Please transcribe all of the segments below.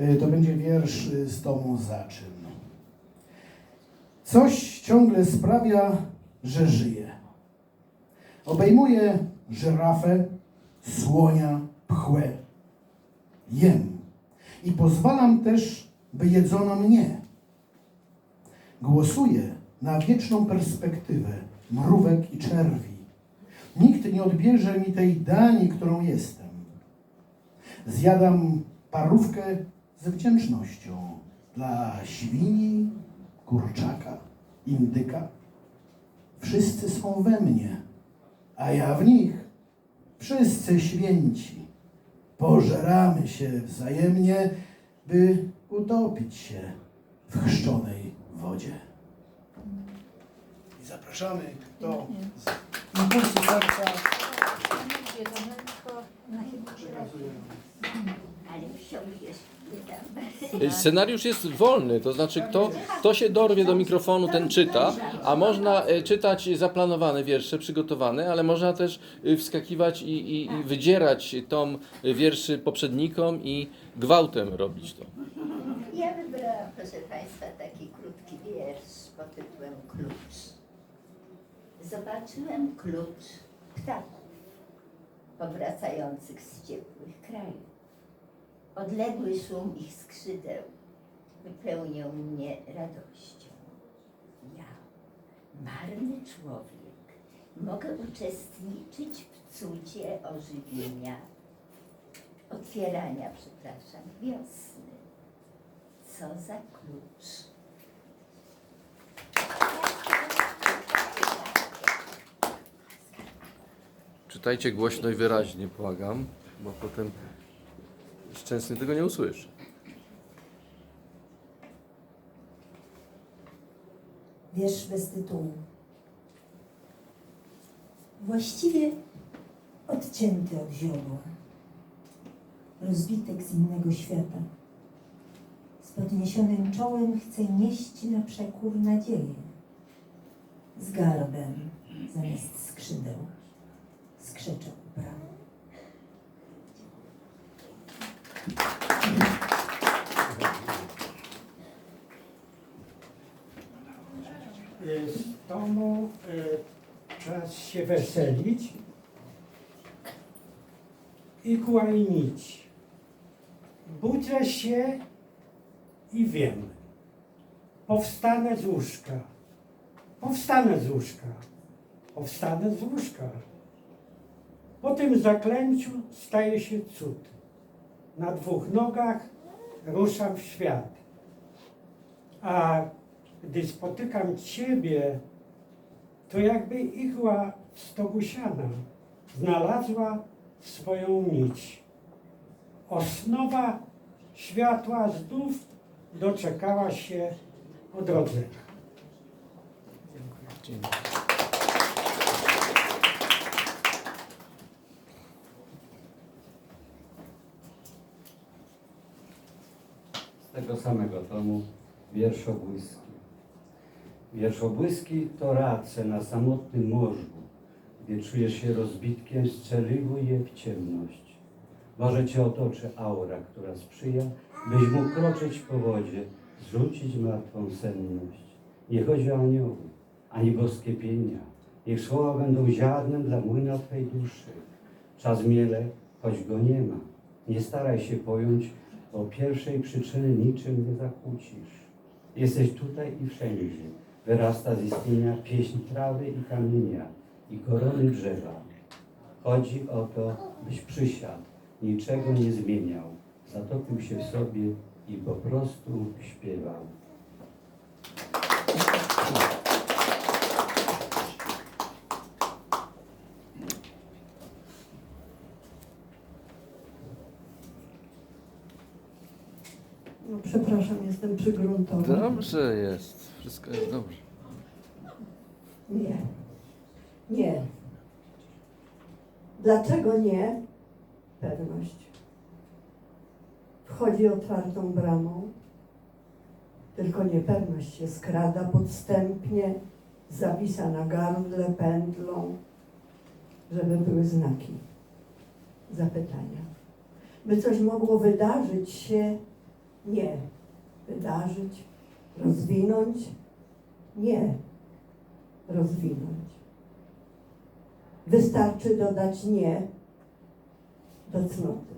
Y, To będzie wiersz y, z tomu Zaczyn. Coś ciągle sprawia, że żyje. Obejmuje żyrafę, słonia, pchłę. Jem i pozwalam też, by jedzono mnie. Głosuję na wieczną perspektywę mrówek i czerwi. Nikt nie odbierze mi tej dani, którą jestem. Zjadam parówkę z wdzięcznością dla świni, kurczaka, indyka. Wszyscy są we mnie, a ja w nich. Wszyscy święci. Pożeramy się wzajemnie, by utopić się w chrzczonej wodzie. I zapraszamy, kto z impulsu serca jest tam. Scenariusz jest wolny, to znaczy kto, kto się dorwie do mikrofonu, ten czyta, a można e, czytać zaplanowane wiersze, przygotowane, ale można też e, wskakiwać i, i, i wydzierać tom wierszy poprzednikom i gwałtem robić to. Ja wybrałam, proszę Państwa, taki krótki wiersz pod tytułem Klucz. Zobaczyłem klucz ptaków powracających z ciepłych krajów. Odległy szum ich skrzydeł wypełniał mnie radością. Ja, marny człowiek, mogę uczestniczyć w cudzie ożywienia, otwierania, przepraszam, wiosny. Co za klucz. Czytajcie głośno i wyraźnie, błagam, bo potem szczęsny tego nie usłyszy. Wiersz bez tytułu. Właściwie odcięty od źródła. Rozbitek z innego świata. Z podniesionym czołem chcę nieść na przekór nadzieję. Z garbem zamiast skrzydeł. Skrzeczę ubrany. Y, Z tomu y, czas się weselić. I nić. Budzę się i wiem. Powstanę z łóżka. Powstanę z łóżka. Powstanę z łóżka. Po tym zaklęciu staje się cud. Na dwóch nogach ruszam w świat. A gdy spotykam Ciebie, to jakby igła w stogu siana znalazła swoją nić. Osnowa światła znów doczekała się odrodzenia. z tego samego tomu wierszobłyski. Wierszobłyski to race na samotnym morzu, gdzie czujesz się rozbitkiem, strzeliwuj je w ciemność. Może cię otoczy aura, która sprzyja, byś mógł kroczyć po wodzie, zrzucić martwą senność. Nie chodzi o anioły, ani boskie pienia. Niech słowa będą ziarnem dla młyna Twej duszy. Czas miele, choć go nie ma. Nie staraj się pojąć, bo pierwszej przyczyny niczym nie zakłócisz. Jesteś tutaj i wszędzie. Wyrasta z istnienia pieśń trawy i kamienia i korony drzewa. Chodzi o to, byś przysiadł, niczego nie zmieniał, zatopił się w sobie i po prostu śpiewał. No, przepraszam, jestem przygruntowa. Dobrze jest, wszystko jest dobrze. Nie. Nie. Dlaczego nie? Pewność. Wchodzi otwartą bramą, tylko niepewność się skrada podstępnie, zawisa na gardle pętlą, żeby były znaki, zapytania. By coś mogło wydarzyć się, Nie. Wydarzyć, rozwinąć? Nie. Rozwinąć. Wystarczy dodać nie do cnoty,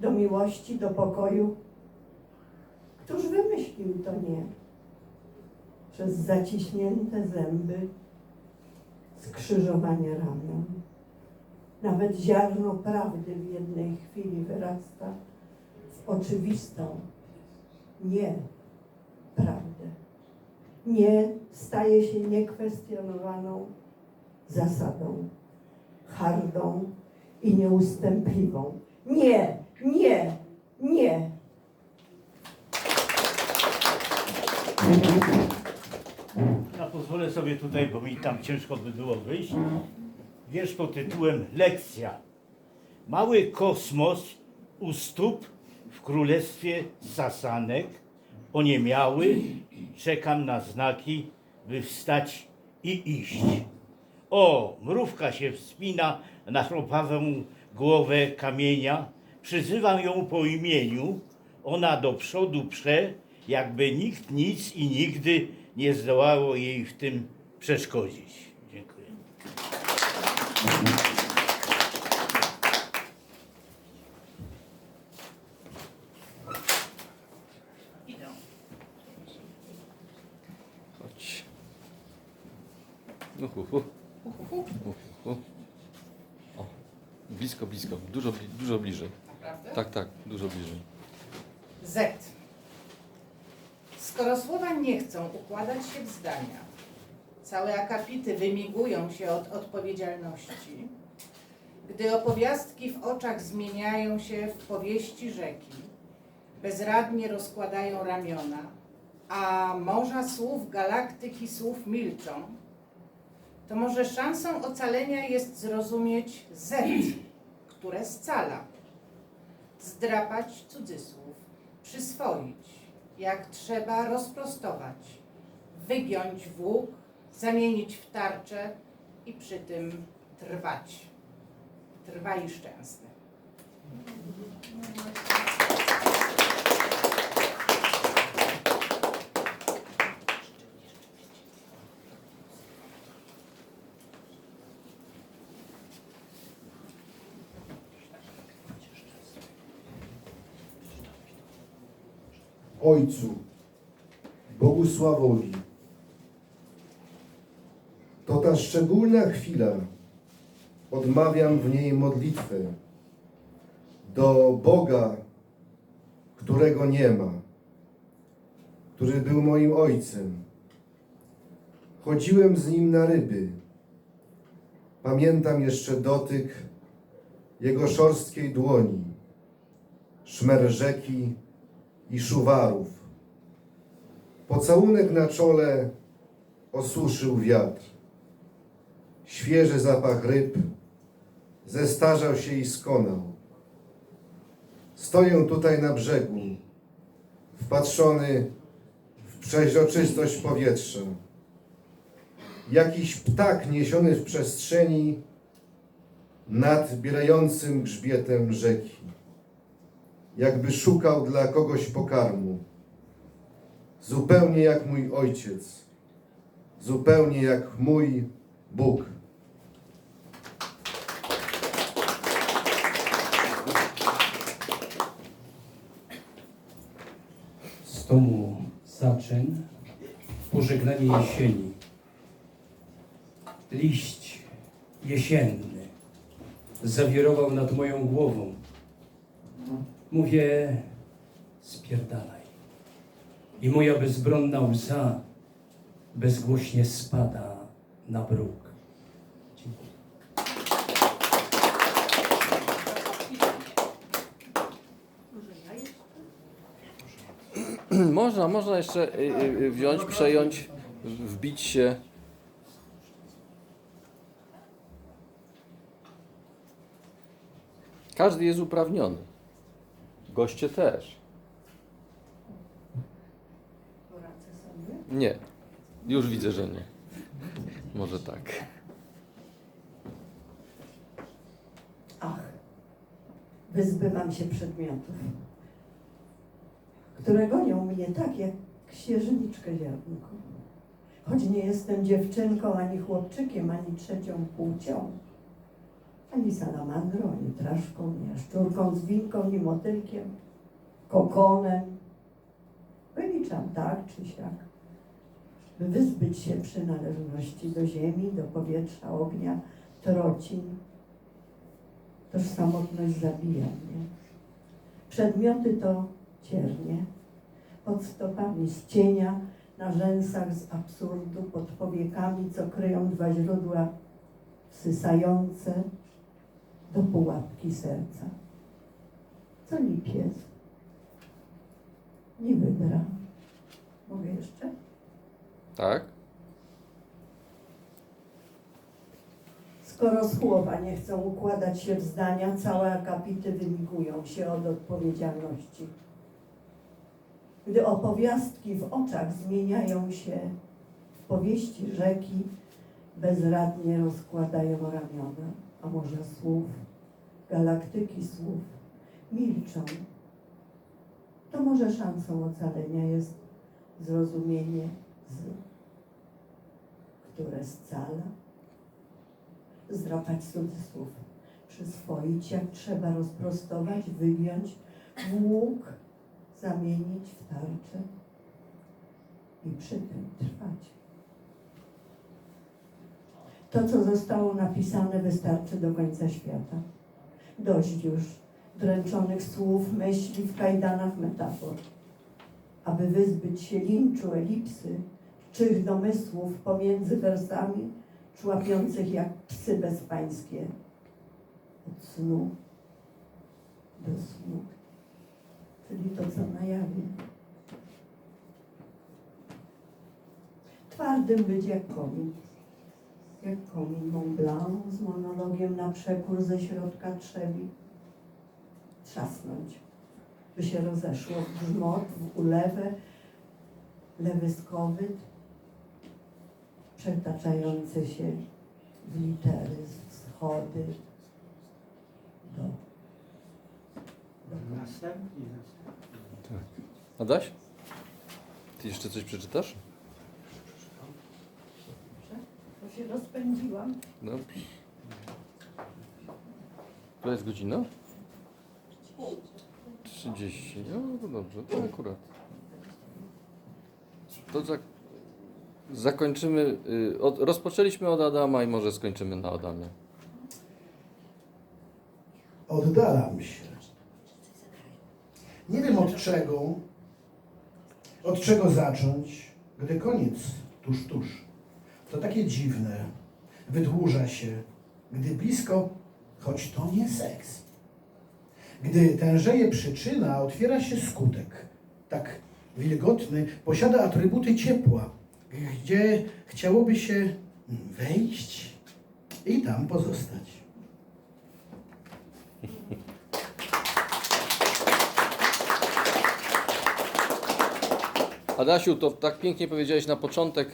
do miłości, do pokoju. Któż wymyślił to nie? Przez zaciśnięte zęby, skrzyżowanie ramion. Nawet ziarno prawdy w jednej chwili wyrasta w oczywistą nie prawdę. Nie staje się niekwestionowaną zasadą, hardą i nieustępliwą. Nie, nie, nie. Ja pozwolę sobie tutaj, bo mi tam ciężko by było wyjść. Wiersz pod tytułem Lekcja. Mały kosmos u stóp królestwie sasanek, oniemiały, czekam na znaki, by wstać i iść. O, mrówka się wspina na chropawą głowę kamienia, przyzywam ją po imieniu, ona do przodu prze, jakby nikt nic i nigdy nie zdołało jej w tym przeszkodzić. Dziękuję. Chodź. Uhuhu. Uhuhu. O, blisko, blisko. Dużo, bli- dużo bliżej. Naprawdę? Tak, tak, dużo bliżej. Z. Skoro słowa nie chcą układać się w zdania, całe akapity wymigują się od odpowiedzialności, gdy opowiastki w oczach zmieniają się w powieści rzeki, bezradnie rozkładają ramiona, a morza słów galaktyki słów milczą, to może szansą ocalenia jest zrozumieć Z, które scala zdrapać cudzysłów, przyswoić, jak trzeba rozprostować, wygiąć w łuk, zamienić w tarczę i przy tym trwać. Trwaj szczęsny. Ojcu, Bogusławowi. To ta szczególna chwila, odmawiam w niej modlitwę do Boga, którego nie ma, który był moim ojcem. Chodziłem z nim na ryby. Pamiętam jeszcze dotyk jego szorstkiej dłoni, szmer rzeki, i szuwarów. Pocałunek na czole osuszył wiatr. Świeży zapach ryb zestarzał się i skonał. Stoję tutaj na brzegu, wpatrzony w przeźroczystość powietrza. Jakiś ptak niesiony w przestrzeni nad bielejącym grzbietem rzeki jakby szukał dla kogoś pokarmu. Zupełnie jak mój ojciec, zupełnie jak mój Bóg. Z tomu zaczyn pożegnanie jesieni. Liść jesienny zawirował nad moją głową. Mówię, spierdalaj. I moja bezbronna łza bezgłośnie spada na bruk. Dziękuję. Można, można jeszcze y, y, y, wziąć, przejąć, wbić się. Każdy jest uprawniony. Goście też. Poradzę sobie. Nie. Już widzę, że nie. Może tak. Ach, wyzbywam się przedmiotów. które gonią mnie tak jak księżniczkę ziarnko. Choć nie jestem dziewczynką, ani chłopczykiem, ani trzecią płcią, ani salamandrą, ani traszką, ani jaszczurką, zwinką, ni motylkiem, kokonem. Wyliczam tak czy siak, by wyzbyć się przynależności do ziemi, do powietrza, ognia, trocin. Toż samotność zabija mnie. Przedmioty to ciernie, pod stopami z cienia, na rzęsach z absurdu, pod powiekami, co kryją dwa źródła wsysające do pułapki serca. Co ni pies, ni wydra. Mogę jeszcze? Tak? Skoro słowa nie chcą układać się w zdania, całe akapity wymigują się od odpowiedzialności. Gdy opowiastki w oczach zmieniają się w powieści rzeki, bezradnie rozkładają ramiona, a morza słów, galaktyki słów milczą. To może szansą ocalenia jest zrozumienie z, które scala zdrapać cudzysłów, przyswoić jak trzeba, rozprostować, wygiąć w łuk, zamienić w tarczę i przy tym trwać. To, co zostało napisane, wystarczy do końca świata. Dość już dręczonych słów, myśli w kajdanach metafor. Aby wyzbyć się linczu, elipsy, czych domysłów pomiędzy wersami, człapiących jak psy bezpańskie. Od snu do snu. Czyli to, co na jawie. Twardym być jak komin. Komin Mont Blanc z monologiem na przekór ze środka trzewi. Trzasnąć, by się rozeszło w grzmot, w ulewę, lewy skowyt, przetaczające się w litery, schody do, do Następni, następni. Adaś? Ty jeszcze coś przeczytasz? To się rozpędziłam. Dobrze. To jest godzina? 30. No dobrze, to akurat. To za... zakończymy. y, Od... Rozpoczęliśmy od Adama i może skończymy na Adamie. Oddalam się. Nie wiem od czego, od czego zacząć, gdy koniec tuż, tuż. To takie dziwne, wydłuża się, gdy blisko, choć to nie seks. Gdy tężeje przyczyna, otwiera się skutek. Tak wilgotny, posiada atrybuty ciepła, gdzie chciałoby się wejść i tam pozostać. Adasiu, to tak pięknie powiedziałeś na początek,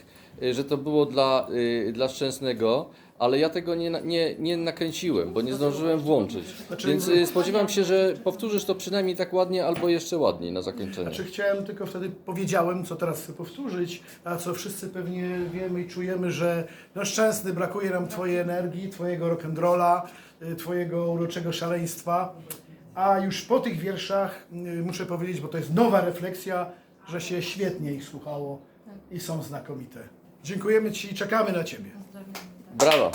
że to było dla, y, dla Szczęsnego, ale ja tego nie, nie, nie nakręciłem, bo nie zdążyłem włączyć. Znaczy- Więc y, spodziewam się, że powtórzysz to przynajmniej tak ładnie, albo jeszcze ładniej na zakończenie. Znaczy chciałem tylko wtedy powiedziałem, co teraz chcę powtórzyć, a co wszyscy pewnie wiemy i czujemy, że no szczęsny brakuje nam Twojej energii, Twojego rock'n'rolla, y, Twojego uroczego szaleństwa. A już po tych wierszach y, muszę powiedzieć, bo to jest nowa refleksja, że się świetnie ich słuchało i są znakomite. Dziękujemy Ci i czekamy na Ciebie. Brawo.